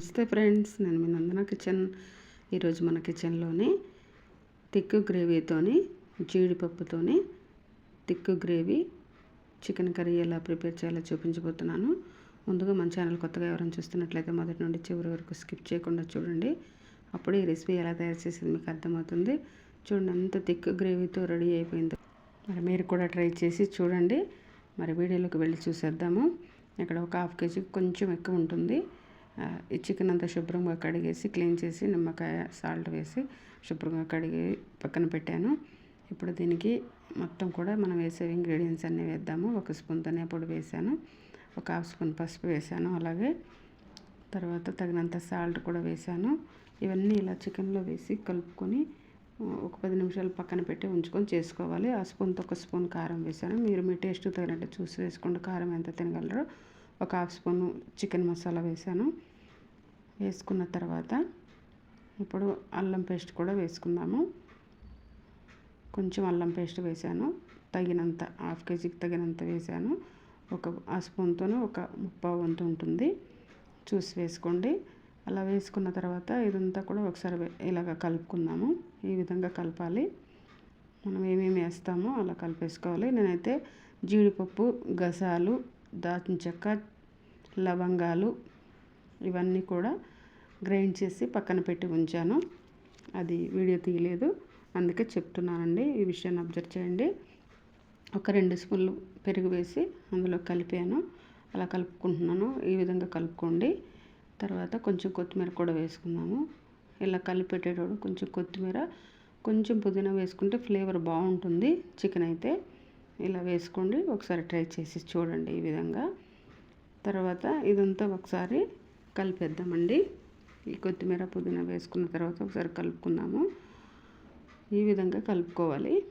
నమస్తే ఫ్రెండ్స్ నేను మీ నందన కిచెన్. ఈరోజు మన కిచెన్లోని తిక్కు గ్రేవీతోని జీడిపప్పుతోని తిక్కు గ్రేవీ చికెన్ కర్రీ ఎలా ప్రిపేర్ చేయాలో చూపించబోతున్నాను. ముందుగా మన ఛానల్ కొత్తగా ఎవరైనా చూస్తున్నట్లయితే మొదటి నుండి చివరి వరకు స్కిప్ చేయకుండా చూడండి. అప్పుడు ఈ రెసిపీ ఎలా తయారు చేసేది మీకు అర్థమవుతుంది. చూడండి అంత తిక్కు గ్రేవీతో రెడీ అయిపోయింది. మరి మీరు కూడా ట్రై చేసి చూడండి. మరి వీడియోలోకి వెళ్ళి చూసేద్దాము. ఇక్కడ ఒక హాఫ్ కేజీ కొంచెం ఎక్కువ ఉంటుంది. ఈ చికెన్ అంతా శుభ్రంగా కడిగేసి క్లీన్ చేసి నిమ్మకాయ సాల్ట్ వేసి శుభ్రంగా కడిగి పక్కన పెట్టాను. ఇప్పుడు దీనికి మొత్తం కూడా మనం వేసే ఇంగ్రీడియంట్స్ అన్నీ వేద్దాము. ఒక స్పూన్ ధనియా పొడి వేసాను. ఒక హాఫ్ స్పూన్ పసుపు వేసాను అలాగే. తర్వాత తగినంత సాల్ట్ కూడా వేసాను. ఇవన్నీ ఇలా చికెన్లో వేసి కలుపుకొని ఒక పది నిమిషాలు పక్కన పెట్టి ఉంచుకొని చేసుకోవాలి. ఆ స్పూన్తో ఒక స్పూన్ కారం వేసాను. మీరు మీ టేస్ట్ తగినట్టు చూసి వేసుకోండి. కారం ఎంత తినగలరో ఒక హాఫ్ స్పూన్ చికెన్ మసాలా వేసాను. వేసుకున్న తర్వాత ఇప్పుడు అల్లం పేస్ట్ కూడా వేసుకుందాము. కొంచెం అల్లం పేస్ట్ వేసాను. తగినంత హాఫ్ కేజీకి తగినంత వేసాను. ఒక ఆ స్పూన్తోనే ఒక ముప్పా వంతు ఉంటుంది. చూసి వేసుకోండి. అలా వేసుకున్న తర్వాత ఇదంతా కూడా ఒకసారి ఇలాగ కలుపుకుందాము. ఈ విధంగా కలపాలి. మనం ఏమేమి వేస్తామో అలా కలిపేసుకోవాలి. నేనైతే జీడిపప్పు గసాలు దాల్చిన చెక్క లవంగాలు ఇవన్నీ కూడా గ్రైండ్ చేసి పక్కన పెట్టి ఉంచాను. అది వీడియో తీయలేదు. అందుకే చెప్తున్నానండి ఈ విషయాన్ని అబ్జర్వ్ చేయండి. ఒక రెండు స్పూన్లు పెరుగు వేసి అందులో కలిపాను. అలా కలుపుకుంటున్నాను. ఈ విధంగా కలుపుకోండి. తర్వాత కొంచెం కొత్తిమీర కూడా వేసుకుందాము. ఇలా కలిపెట్టేటప్పుడు కొంచెం కొత్తిమీర కొంచెం పుదీనా వేసుకుంటే ఫ్లేవర్ బాగుంటుంది చికెన్ అయితే. ఇలా వేసుకోండి. ఒకసారి ట్రై చేసి చూడండి ఈ విధంగా. తర్వాత ఇదంతా ఒకసారి కలిపేద్దామండి. ఈ కొత్తిమీర పుదీనా వేసుకున్న తర్వాత ఒకసారి కలుపుకుందాము. ఈ విధంగా కలుపుకోవాలి.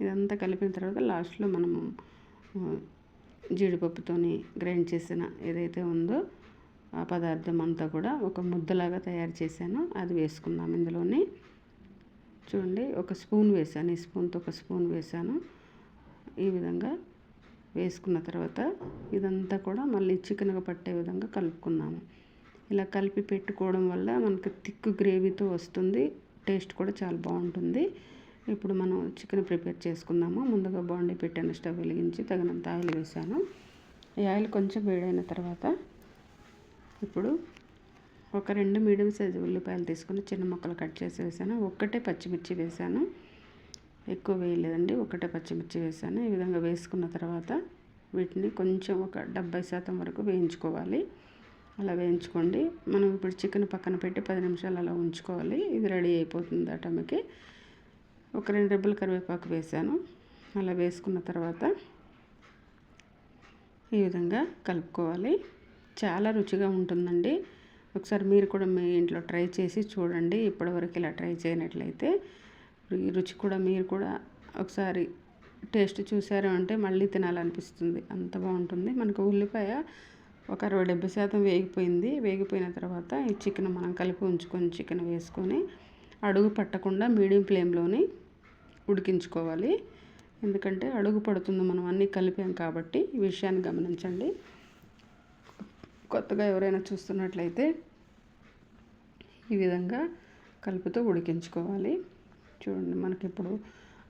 ఇదంతా కలిపిన తర్వాత లాస్ట్లో మనము జీడిపప్పుతోని గ్రైండ్ చేసిన ఏదైతే ఉందో ఆ పదార్థం అంతా కూడా ఒక ముద్దలాగా తయారు చేశాను. అది వేసుకుందాం ఇందులోని. చూడండి ఒక స్పూన్ వేసాను ఈ స్పూన్తో ఒక స్పూన్ వేసాను ఈ విధంగా వేసుకున్న తర్వాత ఇదంతా కూడా మళ్ళీ చికెన్గా పట్టే విధంగా కలుపుకున్నాము. ఇలా కలిపి పెట్టుకోవడం వల్ల మనకు థిక్ గ్రేవీతో వస్తుంది టేస్ట్ కూడా చాలా బాగుంటుంది. ఇప్పుడు మనం చికెన్ ప్రిపేర్ చేసుకుందాము. ముందుగా బాండీ పెట్టాను స్టవ్ వెలిగించి తగినంత ఆయిల్ వేసాను ఈ ఆయిల్ కొంచెం వేడైన తర్వాత ఇప్పుడు ఒక రెండు మీడియం సైజు ఉల్లిపాయలు తీసుకొని చిన్న ముక్కలు కట్ చేసి వేసాను ఒక్కటే పచ్చిమిర్చి వేసాను ఎక్కువ వేయలేదండి. ఒకటే పచ్చిమిర్చి వేసాను. ఈ విధంగా వేసుకున్న తర్వాత వీటిని కొంచెం ఒక డెబ్బై శాతం వరకు వేయించుకోవాలి. అలా వేయించుకోండి. మనం ఇప్పుడు చికెన్ పక్కన పెట్టి పది నిమిషాలు అలా ఉంచుకోవాలి. ఇది రెడీ అయిపోతుంది అటమకి ఒక రెండు రెబ్బలు కరివేపాకు వేసాను. అలా వేసుకున్న తర్వాత ఈ విధంగా కలుపుకోవాలి. చాలా రుచిగా ఉంటుందండి. ఒకసారి మీరు కూడా మీ ఇంట్లో ట్రై చేసి చూడండి. ఇప్పటివరకు ఇలా ట్రై చేయనట్లయితే ఈ రుచి కూడా మీరు కూడా ఒకసారి టేస్ట్ చూసారు అంటే మళ్ళీ తినాలనిపిస్తుంది. అంత బాగుంటుంది. మనకు ఉల్లిపాయ ఒక అరవై డెబ్బై శాతం వేగిపోయింది. వేగిపోయిన తర్వాత ఈ చికెన్ మనం కలిపి ఉంచుకొని చికెన్ వేసుకొని అడుగు పట్టకుండా మీడియం ఫ్లేమ్లోని ఉడికించుకోవాలి. ఎందుకంటే అడుగు పడుతుంది. మనం అన్నీ కలిపాం కాబట్టి ఈ విషయాన్ని గమనించండి. కొత్తగా ఎవరైనా చూస్తున్నట్లయితే ఈ విధంగా కలుపుతూ ఉడికించుకోవాలి. చూడండి మనకి ఇప్పుడు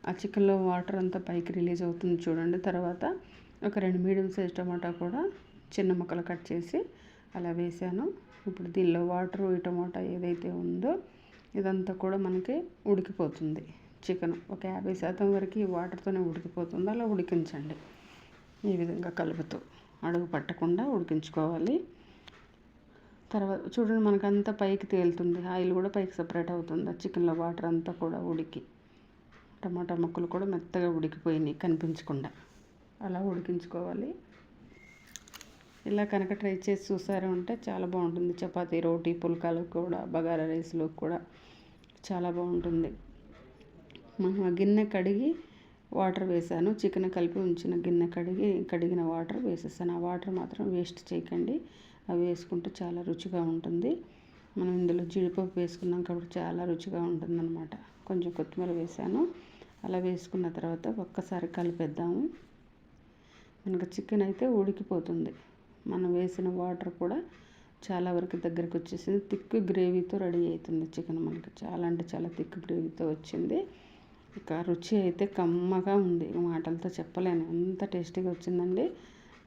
ఆ చికెన్లో వాటర్ అంతా పైకి రిలీజ్ అవుతుంది చూడండి. తర్వాత ఒక రెండు మీడియం సైజ్ టమాటా కూడా చిన్న ముక్కలు కట్ చేసి అలా వేసాను. ఇప్పుడు దీనిలో వాటర్ ఈ టమాటా ఏదైతే ఉందో ఇదంతా కూడా మనకి ఉడికిపోతుంది. చికెన్ ఒక యాభై శాతం వరకు ఈ వాటర్తోనే ఉడికిపోతుంది. అలా ఉడికించండి. ఈ విధంగా కలుపుతూ అడుగు పట్టకుండా ఉడికించుకోవాలి. తర్వాత చూడండి మనకంతా పైకి తేలుతుంది. ఆయిల్ కూడా పైకి సపరేట్ అవుతుంది. చికెన్లో వాటర్ అంతా కూడా ఉడికి. టమాటా ముక్కలు కూడా మెత్తగా ఉడికిపోయినాయి కనిపించకుండా. అలా ఉడికించుకోవాలి. ఇలా కనుక ట్రై చేసి చూసారు అంటే చాలా బాగుంటుంది. చపాతీ రోటీ పుల్కాలకు కూడా బగారా రైస్లో కూడా చాలా బాగుంటుంది. మనం ఆ గిన్నె కడిగి వాటర్ వేసాను. చికెన్ కలిపి ఉంచిన గిన్నె కడిగి కడిగిన వాటర్ వేసేసాను. ఆ వాటర్ మాత్రం వేస్ట్ చేయకండి. అవి వేసుకుంటే చాలా రుచిగా ఉంటుంది. మనం ఇందులో జీడిపప్పు వేసుకున్నాం కాబట్టి చాలా రుచిగా ఉంటుందన్నమాట. కొంచెం కొత్తిమీర వేసాను. అలా వేసుకున్న తర్వాత ఒక్కసారి కలిపేద్దాము. మనకు చికెన్ అయితే ఉడికిపోతుంది. మనం వేసిన వాటర్ కూడా చాలా వరకు దగ్గరికి వచ్చేసింది. థిక్ గ్రేవీతో రెడీ అవుతుంది చికెన్ మనకి. చాలా అంటే చాలా థిక్ గ్రేవీతో వచ్చింది. ఇక రుచి అయితే కమ్మగా ఉంది. మాటలతో చెప్పలేను. ఎంత టేస్టీగా వచ్చిందండి.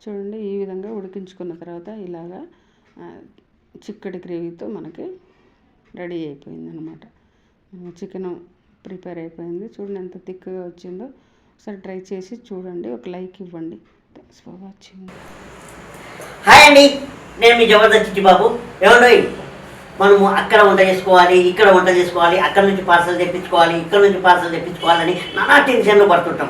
చూడండి ఈ విధంగా ఉడికించుకున్న తర్వాత ఇలాగా చిక్కటి గ్రేవీతో మనకి రెడీ అయిపోయింది అనమాట చికెన్ ప్రిపేర్ అయిపోయింది. చూడండి ఎంత థిక్గా వచ్చిందో. ఒకసారి ట్రై చేసి చూడండి. ఒక లైక్ ఇవ్వండి. Thanks for watching. హాయ్ అండి. నేను మీ జబర్దస్త్ చిట్టిబాబు. ఏమండి? మనము అక్కడ వంట చేసుకోవాలి ఇక్కడ వంట చేసుకోవాలి అక్కడ నుంచి పార్సల్ తెప్పించుకోవాలి ఇక్కడ నుంచి పార్సల్ తెప్పించుకోవాలని నానా టెన్షన్లు పడుతుంటాం.